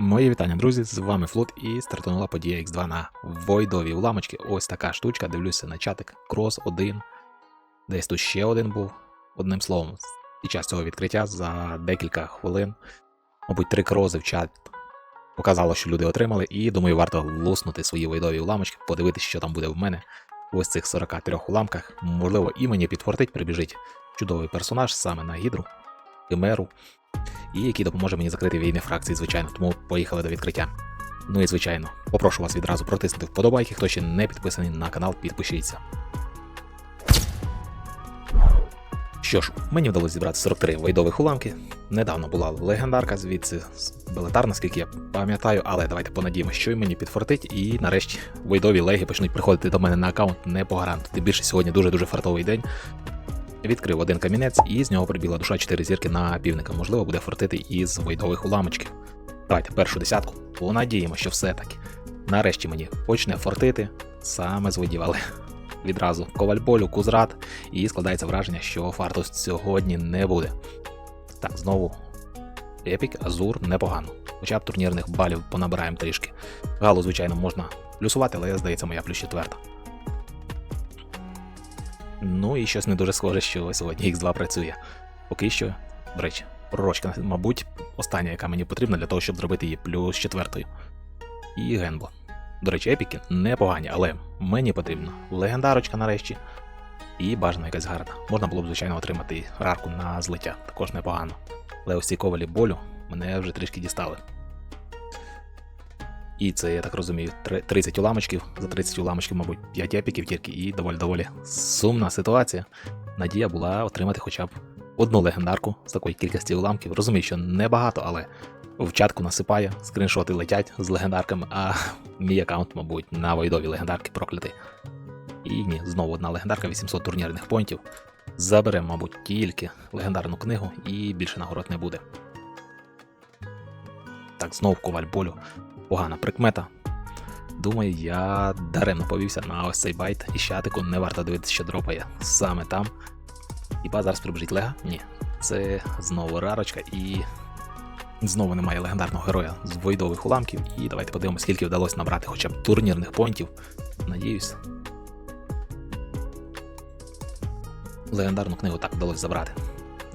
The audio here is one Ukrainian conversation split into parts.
Мої вітання, друзі! З вами Флот і стартанула подія X2 на Войдові уламочки. Ось така штучка. Дивлюся на чатик. Крос 1. Десь тут ще один був. Одним словом, під час цього відкриття за декілька хвилин, мабуть, три крози в чат показало, що люди отримали, і думаю, варто луснути свої войдові уламочки, подивитися, що там буде в мене ось цих 43 уламках. Можливо, і мені підфортить, прибіжить чудовий персонаж саме на гідру, химеру і який допоможе мені закрити війни фракції, звичайно. Тому поїхали до відкриття. Ну і звичайно, попрошу вас відразу протиснути вподобайки. Хто ще не підписаний на канал, підпишіться. Що ж, мені вдалося зібрати 43 войдових уламки. Недавно була легендарка, звідси белетар, наскільки я пам'ятаю, але давайте понадіємося, що й мені підфортить, і нарешті войдові леги почнуть приходити до мене на аккаунт не по гаранту. Тим більше сьогодні дуже-дуже фартовий день. Відкрив один камінець, і з нього прибігла душа 4 зірки на півника. Можливо, буде фортити із войдових уламочків. Давайте першу десятку. Понадіємо, що все-таки. Нарешті мені почне фортити саме з видів, але відразу ковальболю, кузрат, і складається враження, що фарту сьогодні не буде. Так, знову епік, азур непогано. Хоча б турнірних балів понабираємо трішки. Галу, звичайно, можна плюсувати, але здається, моя плюс четверта. Ну і щось не дуже схоже, що сьогодні X2 працює. Поки що, до речі, пророчка, мабуть, остання, яка мені потрібна для того, щоб зробити її плюс четвертою. І генбло. До речі, епіки непогані, але мені потрібна легендарочка нарешті. І бажано якась гарна. Можна було б, звичайно, отримати рарку на злиття, також непогано. Але ось ці ковалі болю мене вже трішки дістали. І це, я так розумію, 30 уламочків. За 30 уламочків, мабуть, 5 епіків тільки, і доволі доволі сумна ситуація. Надія була отримати хоча б одну легендарку з такої кількості уламків. Розумію, що небагато, але в чатку насипає, скріншоти летять з легендарками, а мій аккаунт, мабуть, на войдові легендарки проклятий. І ні, знову одна легендарка, 800 турнірних понтів. Заберемо, мабуть, тільки легендарну книгу і більше нагород не буде. Так, знов коваль болю погана прикмета. Думаю, я даремно повівся на ось цей байт і щатику не варто дивитися, що дропає саме там. Хіба зараз прибіжить Лега? Ні. Це знову рарочка і знову немає легендарного героя з войдових уламків. І давайте подивимося, скільки вдалося набрати хоча б турнірних понтів. Надіюсь. Легендарну книгу так вдалося забрати.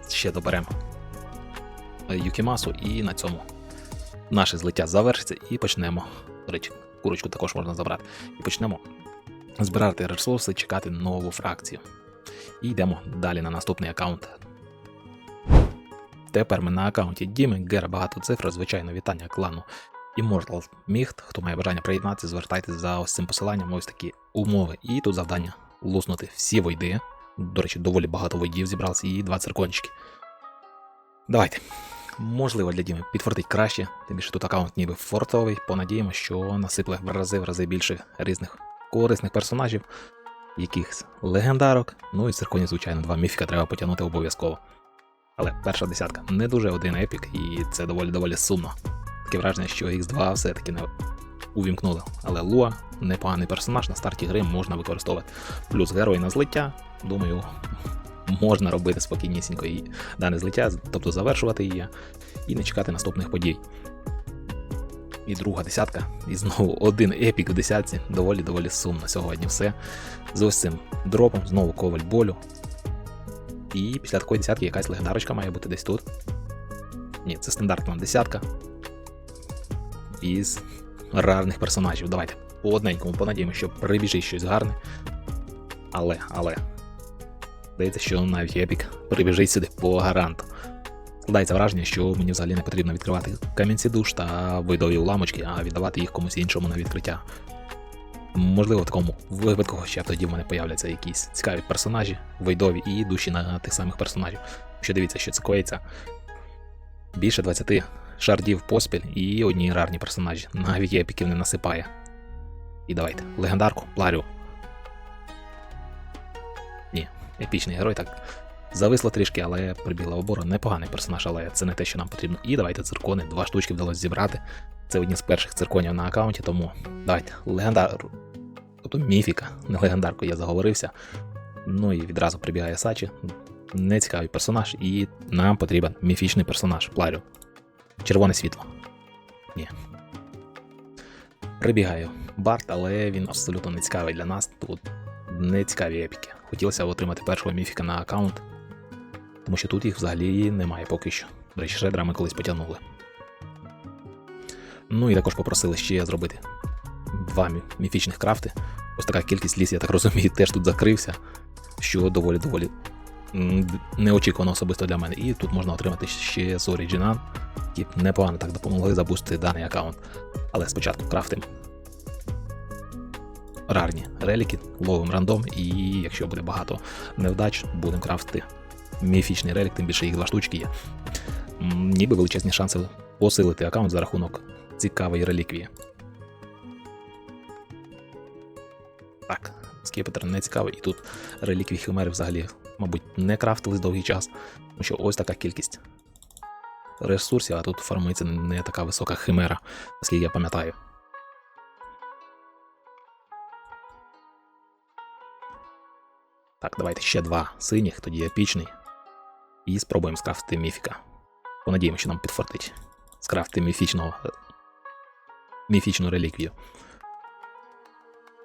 Ще доберемо Юкімасу і на цьому наше злиття завершиться і почнемо. До речі, курочку також можна забрати. І почнемо збирати ресурси, чекати нову фракцію. І йдемо далі на наступний аккаунт. Тепер ми на аккаунті Діми, Гера багато цифр, звичайно, вітання клану Immortal Міхт. Хто має бажання приєднатися, звертайтеся за ось цим посиланням, ось такі умови. І тут завдання луснути всі войди. До речі, доволі багато войдів зібралося і два циркончики. Давайте. Можливо, для Діми підфортить краще, тим більше тут аккаунт ніби фортовий. Понадіємо, що насипле в рази в рази більше різних корисних персонажів, якихось легендарок. Ну і цирконі, звичайно, два міфіка треба потягнути обов'язково. Але перша десятка не дуже один епік, і це доволі доволі сумно. Таке враження, що X2 все-таки не увімкнули. Але Луа непоганий персонаж на старті гри можна використовувати. Плюс герой на злиття, думаю, можна робити спокійнісінько і дане злиття, тобто завершувати її і не чекати наступних подій. І друга десятка, і знову один епік в десятці. Доволі доволі сумно сьогодні все. З ось цим дропом, знову коваль болю. І після такої десятки якась легендарочка має бути десь тут. Ні, це стандартна десятка. Із рарних персонажів. Давайте по одненькому понадіємо, що прибіжить щось гарне. Але, але. Здається, що навіть епік прибіжить сюди по гаранту. Складається враження, що мені взагалі не потрібно відкривати камінці душ та видові уламочки, а віддавати їх комусь іншому на відкриття. Можливо, в такому випадку ще тоді в мене появляться якісь цікаві персонажі, вийдові і душі на тих самих персонажів. Що дивіться, що це коїться. Більше 20 шардів поспіль і одні рарні персонажі. Навіть епіків не насипає. І давайте, легендарку, Пларю. Епічний герой так зависло трішки, але прибігла обора. Непоганий персонаж, але це не те, що нам потрібно. І давайте циркони, два штучки вдалося зібрати. Це одні з перших цирконів на аккаунті, тому давайте легендар. Тобто міфіка, не легендарку, я заговорився. Ну і відразу прибігає Сачі. Нецікавий персонаж, і нам потрібен міфічний персонаж Пларю. Червоне світло. Ні. Прибігаю Барт, але він абсолютно не цікавий для нас. Тут не цікаві епіки. Хотілося б отримати першого міфіка на аккаунт, тому що тут їх взагалі немає поки що. До речі, шредера ми колись потягнули. Ну і також попросили ще зробити два міфічних крафти. Ось така кількість ліс, я так розумію, теж тут закрився, що доволі доволі неочікувано особисто для мене. І тут можна отримати ще з Origin, які непогано так допомогли забустити даний аккаунт. Але спочатку крафтим рарні реліки, ловим рандом, і якщо буде багато невдач, будемо крафтити міфічний релік, тим більше їх два штучки є. Ніби величезні шанси посилити аккаунт за рахунок цікавої реліквії. Так, скіпетр не цікавий, і тут реліквії химери взагалі, мабуть, не крафтились довгий час, тому що ось така кількість ресурсів, а тут формується не така висока химера, наскільки я пам'ятаю. Так, давайте ще два синіх, тоді епічний. І спробуємо скрафтити міфіка. Понадіємо, що нам підфартить. Скрафтити міфічного. е, Міфічну реліквію.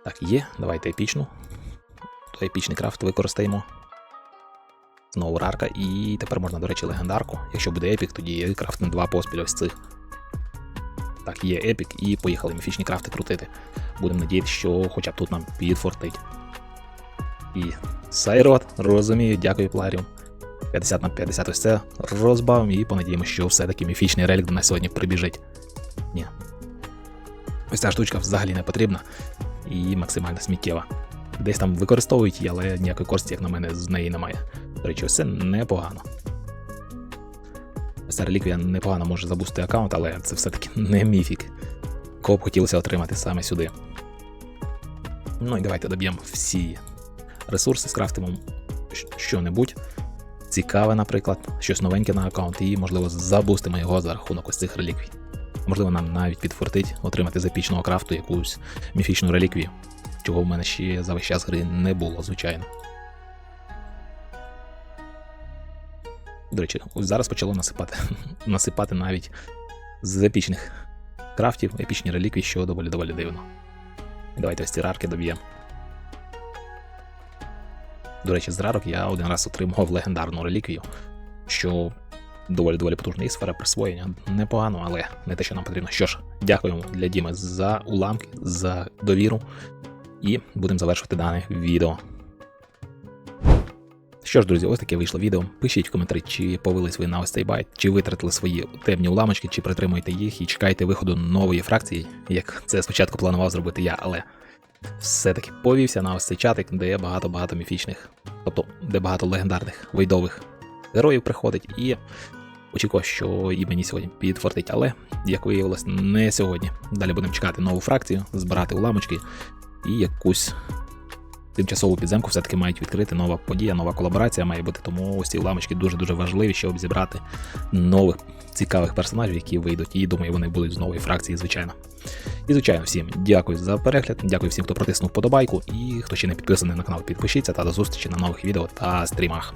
Так, є. Давайте епічну. То епічний крафт використаємо. Знову рарка. І тепер можна, до речі, легендарку. Якщо буде епік, тоді крафтимо два поспіль ось цих. Так, є епік, і поїхали міфічні крафти крутити. Будемо надіятися, що хоча б тут нам підфортить. І Сайрот, розумію, дякую, Пларіум. 50 на 50 ось це розбавимо і понадіємося, що все-таки міфічний релік до нас сьогодні прибіжить. Ні. Ось ця штучка взагалі не потрібна і максимально сміттєва. Десь там використовують її, але ніякої користі, як на мене, з неї немає. До речі, ось це непогано. Ось ця реліквія непогано може забустити аккаунт, але це все-таки не міфік. Кого б хотілося отримати саме сюди. Ну і давайте доб'ємо всі ресурси, скрафтимо що-небудь цікаве, наприклад, щось новеньке на аккаунт, і, можливо, забустимо його за рахунок ось цих реліквій. Можливо, нам навіть підфортить отримати з епічного крафту якусь міфічну реліквію, чого в мене ще за весь час гри не було, звичайно. До речі, ось зараз почало насипати, насипати навіть з епічних крафтів, епічні реліквії, що доволі доволі дивно. Давайте ось ці рарки доб'ємо. До речі, з рарок я один раз отримав легендарну реліквію, що доволі доволі потужна і сфера присвоєння. Непогано, але не те, що нам потрібно. Що ж, дякуємо для Діми за уламки, за довіру. І будемо завершувати дане відео. Що ж, друзі, ось таке вийшло відео. Пишіть в коментарі, чи повелись ви на ось цей байт, чи витратили свої темні уламочки, чи притримуєте їх і чекаєте виходу нової фракції, як це спочатку планував зробити я, але все-таки повівся на ось цей чатик, де багато-багато міфічних, тобто де багато легендарних войдових героїв приходить, і очікував, що і мені сьогодні підфортить, але як виявилось, не сьогодні. Далі будемо чекати нову фракцію, збирати уламочки і якусь тимчасову підземку все-таки мають відкрити нова подія, нова колаборація має бути. Тому ось ці уламочки дуже-дуже важливі, щоб зібрати нових цікавих персонажів, які вийдуть. І думаю, вони будуть з нової фракції, звичайно. І, звичайно, всім дякую за перегляд, дякую всім, хто протиснув подобайку, і хто ще не підписаний на канал, підпишіться та до зустрічі на нових відео та стрімах.